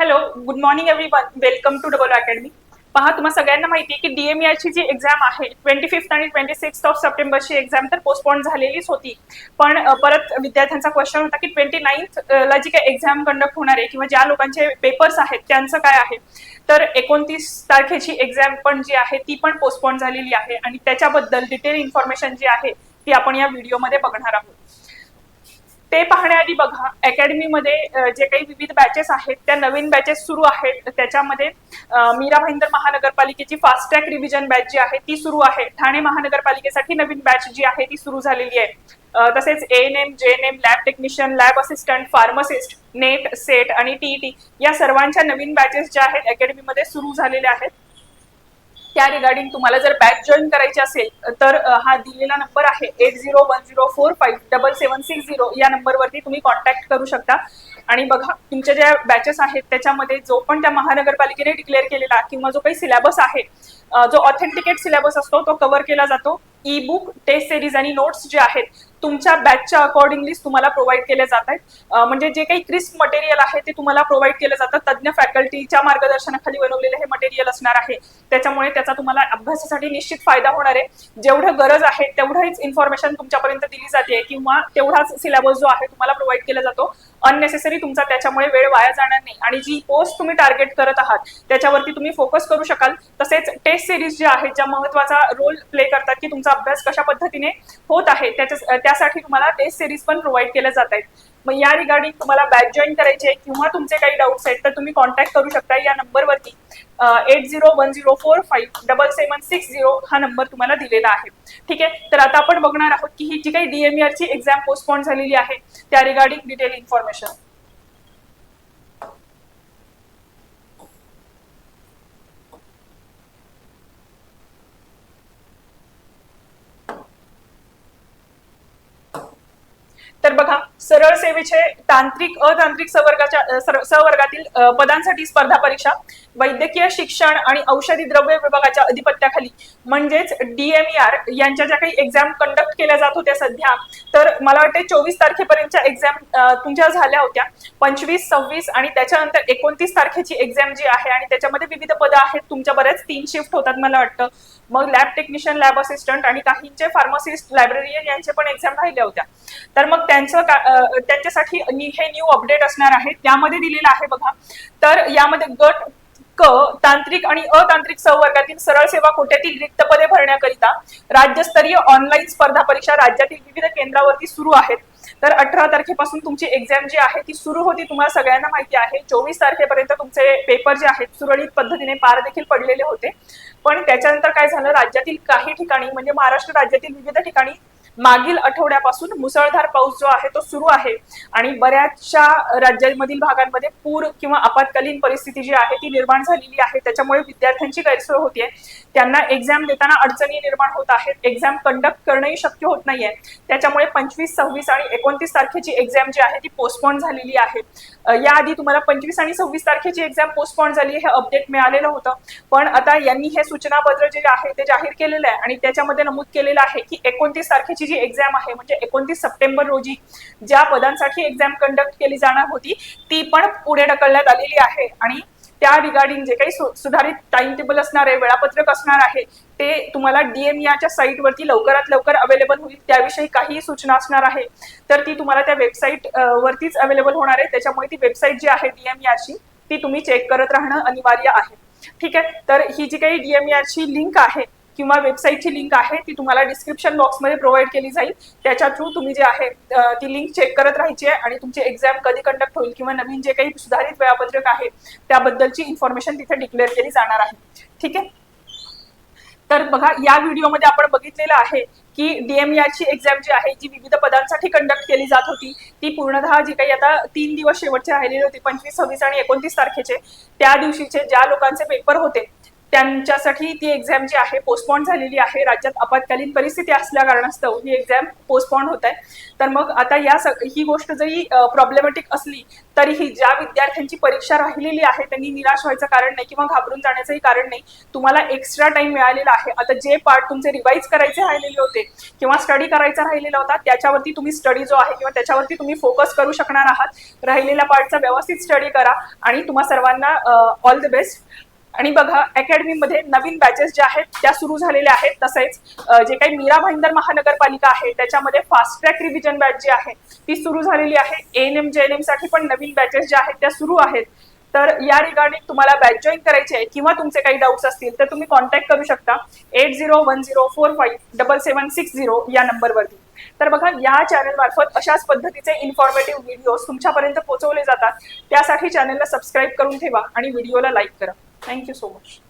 Hello good morning every welcome to double academy पहा तुम्हाला सगळ्यांना माहिती आहे की डीएमआरची जी एक्झाम आहे. ट्वेंटी फिफ्थ आणि ट्वेंटी सिक्स ऑफ सप्टेंबरची एक्झाम तर पोस्टपोन झालेलीच होती. पण परत विद्यार्थ्यांचा क्वेश्चन होता की ट्वेंटी नाईन्थ ला जी काही एक्झाम कंडक्ट होणार आहे किंवा ज्या लोकांचे पेपर्स आहेत त्यांचं काय आहे? तर एकोणतीस तारखेची एक्झाम पण जी आहे ती पण पोस्टपोन झालेली आहे. आणि त्याच्याबद्दल डिटेल इन्फॉर्मेशन जी आहे ती आपण या व्हिडिओमध्ये बघणार आहोत. ते पाहण्याआधी बघा अकॅडमीमध्ये जे काही विविध बॅचेस आहेत त्या नवीन बॅचेस सुरू आहेत. त्याच्यामध्ये मीरा भाईंदर महानगरपालिकेची फास्ट ट्रॅक रिव्हिजन बॅच जी आहे ती सुरू आहे. ठाणे महानगरपालिकेसाठी नवीन बॅच जी आहे ती सुरू झालेली आहे. तसेच N M J N M lab technician lab assistant pharmacist NET SET आणि टीईटी या सर्वांच्या नवीन बॅचेस ज्या आहेत अकॅडमीमध्ये सुरू झालेल्या आहेत. त्या रिगार्डिंग तुम्हाला जर बॅच जॉईन करायची असेल तर हा दिलेला नंबर आहे eight zero one zero four five double seven six zero या नंबरवरती तुम्ही कॉन्टॅक्ट करू शकता. आणि बघा तुमच्या ज्या बॅचेस आहेत त्याच्यामध्ये जो पण त्या महानगरपालिकेने डिक्लेअर केलेला किंवा जो काही सिलेबस आहे जो ऑथेंटिकेट सिलेबस असतो तो कव्हर केला जातो. ई बुक टेस्ट सिरीज आणि नोट्स जे आहेत तुमच्या बॅचच्या अकॉर्डिंगली तुम्हाला प्रोव्हाइड केले जात आहेत. म्हणजे जे काही क्रिस्प मटेरियल आहे ते तुम्हाला प्रोव्हाइड केलं जातं. तज्ज्ञ फॅकल्टीच्या मार्गदर्शनाखाली बनवलेलं हे मटेरियल असणार आहे. त्याच्यामुळे त्याचा तुम्हाला अभ्यासासाठी निश्चित फायदा होणार आहे. जेवढं गरज आहे तेवढंच इन्फॉर्मेशन तुमच्यापर्यंत दिली जाते किंवा तेवढाच सिलेबस जो आहे तुम्हाला प्रोव्हाइड केला जातो. अननेसेसरी तुमचा त्याच्यामुळे वेळ वाया जाणार नाही. आणि जी पोस्ट तुम्ही टार्गेट करत आहात त्याच्यावरती तुम्ही फोकस करू शकाल. तसेच टेस्ट सिरीज ज्या आहेत ज्या महत्त्वाचा रोल प्ले करतात की तुमचा अभ्यास कशा पद्धतीने होत आहे त्याच्या त्यासाठी तुम्हाला टेस्ट सिरीज पण प्रोव्हाइड केल्या जात आहेत. मग या रिगार्डिंग तुम्हाला बॅच जॉईन करायचे किंवा तुमचे काही डाऊट्स आहेत तर तुम्ही कॉन्टॅक्ट करू शकता या नंबरवरती eight zero one zero four five double seven six zero हा नंबर तुम्हाला दिलेला आहे. ठीक आहे? तर आता आपण बघणार आहोत की ही जी काही DMER ची एक्झाम पोस्टपोन झालेली आहे त्या रिगार्डिंग डिटेल इन्फॉर्मेशन तर बघा सरळ सेवेचे तांत्रिक अतांत्रिक सवर्गाच्या अ, सवर्गातील पदांसाठी स्पर्धा परीक्षा वैद्यकीय शिक्षण आणि औषधी द्रव्य विभागाच्या अधिपत्याखाली म्हणजेच डीएमईआर यांच्या ज्या काही एक्झाम कंडक्ट केल्या जात होत्या सध्या तर मला वाटते चोवीस तारखेपर्यंतच्या एक्झाम तुमच्या झाल्या होत्या. पंचवीस सव्वीस आणि त्याच्यानंतर एकोणतीस तारखेची एक्झाम जी आहे आणि त्याच्यामध्ये विविध पदं आहेत तुमच्या बऱ्याच तीन शिफ्ट होतात मला वाटतं. मग लॅब टेक्निशियन लॅब असिस्टंट आणि काहींचे फार्मासिस्ट लायब्ररियन यांचे पण एक्झाम राहिल्या होत्या. तर मग त्यांचं त्यांच्यासाठी हे न्यू अपडेट असणार आहे. त्यामध्ये दिलेलं आहे बघा. तर यामध्ये गट क तांत्रिक आणि अतांत्रिक संवर्गातील सरळ सेवा कोट्यातील रिक्त पदे भरण्याकरिता राज्यस्तरीय ऑनलाईन स्पर्धा परीक्षा राज्यातील विविध केंद्रावरती सुरू आहेत. तर अठरा तारखेपासून तुमची एक्झाम जी आहे ती सुरू होती तुम्हाला सगळ्यांना माहिती आहे. चोवीस तारखेपर्यंत तुमचे पेपर जे आहेत सुरळीत पद्धतीने पार देखील पडलेले होते. पण त्याच्यानंतर काय झालं? राज्यातील काही ठिकाणी म्हणजे महाराष्ट्र राज्यातील विविध ठिकाणी मागील आठवड्यापासून मुसळधार पाऊस जो आहे तो सुरू आहे आणि बऱ्याचशा राज्यांमधील भागांमध्ये पूर किंवा आपत्कालीन परिस्थिती जी आहे ती निर्माण झालेली आहे. त्याच्यामुळे विद्यार्थ्यांची गैरसोय होतीये. त्यांना एक्झाम देताना अडचणी निर्माण होत आहेत. एक्झाम कंडक्ट करणंही शक्य होत नाहीये. त्याच्यामुळे पंचवीस सव्वीस आणि एकोणतीस तारखेची एक्झाम जी आहे ती पोस्टपोन झालेली आहे. याआधी तुम्हाला पंचवीस आणि सव्वीस तारखेची एक्झाम पोस्टपोन झाली हे अपडेट मिळालेलं होतं. पण आता यांनी हे सूचनापत्र जे आहे ते जाहीर केलेलं आहे आणि त्याच्यामध्ये नमूद केलेलं आहे की एकोणतीस तारखेची जी एक्झाम आहे म्हणजे एकोणतीस सप्टेंबर रोजी ज्या पदांसाठी एक्झाम कंडक्ट केली जाणार होती ती पण पुढे ढकलण्यात आलेली आहे. आणि त्या रिगार्डिंग जे काही सुधारित टाइम टेबल असणार आहे वेळापत्रक असणार आहे ते तुम्हाला डीएमईआरच्या साईटवरती लवकरात लवकर अवेलेबल होईल. त्याविषयी काही सूचना असणार आहे. तर ती तुम्हाला त्या वेबसाईट वरतीच अवेलेबल होणार आहे. त्याच्यामुळे ती वेबसाईट जी आहे डीएमईआरची ती तुम्ही चेक करत राहणं अनिवार्य आहे. ठीक आहे? तर ही जी काही डीएमईआरची लिंक आहे किंवा वेबसाईटची लिंक आहे ती तुम्हाला डिस्क्रिप्शन बॉक्समध्ये प्रोव्हाइड केली जाईल. त्याच्या थ्रू तुम्ही जे आहे ती लिंक चेक करत राहायची आहे आणि तुमची एक्झाम कधी कंडक्ट होईल किंवा नवीन जे काही सुधारित वेळापत्रक आहे त्याबद्दलची इन्फॉर्मेशन तिथे डिक्लेअर केली जाणार आहे. ठीक आहे? तर बघा या व्हिडिओमध्ये आपण बघितलेलं आहे की डीएमईआरची एक्झाम जी आहे जी विविध पदांसाठी कंडक्ट केली जात होती ती पूर्णतः जी काही आता तीन दिवस शेवटचे राहिलेले होते पंचवीस सव्वीस आणि एकोणतीस तारखेचे त्या दिवशीचे ज्या लोकांचे पेपर होते त्यांच्यासाठी ती एक्झाम जी आहे पोस्टपॉन झालेली आहे. राज्यात आपत्कालीन परिस्थिती असल्या कारणास्तव ही एक्झाम पोस्टपॉन होत आहे. तर मग आता या सग- ही गोष्ट जरी प्रॉब्लेमॅटिक असली तरीही ज्या विद्यार्थ्यांची परीक्षा राहिलेली आहे त्यांनी निराश व्हायचं कारण नाही किंवा घाबरून जाण्याचंही कारण नाही तुम्हाला एक्स्ट्रा टाइम मिळालेला आहे. आता जे पार्ट तुमचे रिवाईज करायचे राहिलेले होते किंवा स्टडी करायचा राहिलेला होता त्याच्यावरती तुम्ही स्टडी जो आहे किंवा त्याच्यावरती तुम्ही फोकस करू शकणार आहात. राहिलेल्या पार्टचा व्यवस्थित स्टडी करा आणि तुम्हा सर्वांना ऑल द बेस्ट आणि बघा अकॅडमीमध्ये नवीन बॅचेस ज्या आहेत त्या सुरू झालेल्या आहेत. तसेच जे काही मीरा भाईंदर महानगरपालिका आहे त्याच्यामध्ये फास्ट ट्रॅक रिव्हिजन बॅच जी आहे ती सुरू झालेली आहे. एन एम जे एन एमसाठी पण नवीन बॅचेस ज्या आहेत त्या सुरू आहेत. तर या रिगार्डिंग तुम्हाला बॅच जॉईन करायची आहे किंवा तुमचे काही डाऊट्स असतील तर तुम्ही कॉन्टॅक्ट करू शकता. Eight zero one zero four five double seven six zero या नंबरवरती. तर बघा या चॅनल मार्फत अशाच पद्धतीचे इन्फॉर्मेटिव्ह व्हिडिओज तुमच्यापर्यंत पोहोचवले जातात. त्यासाठी चॅनलला सबस्क्राईब करून ठेवा आणि व्हिडिओला लाईक करा. Thank you so much.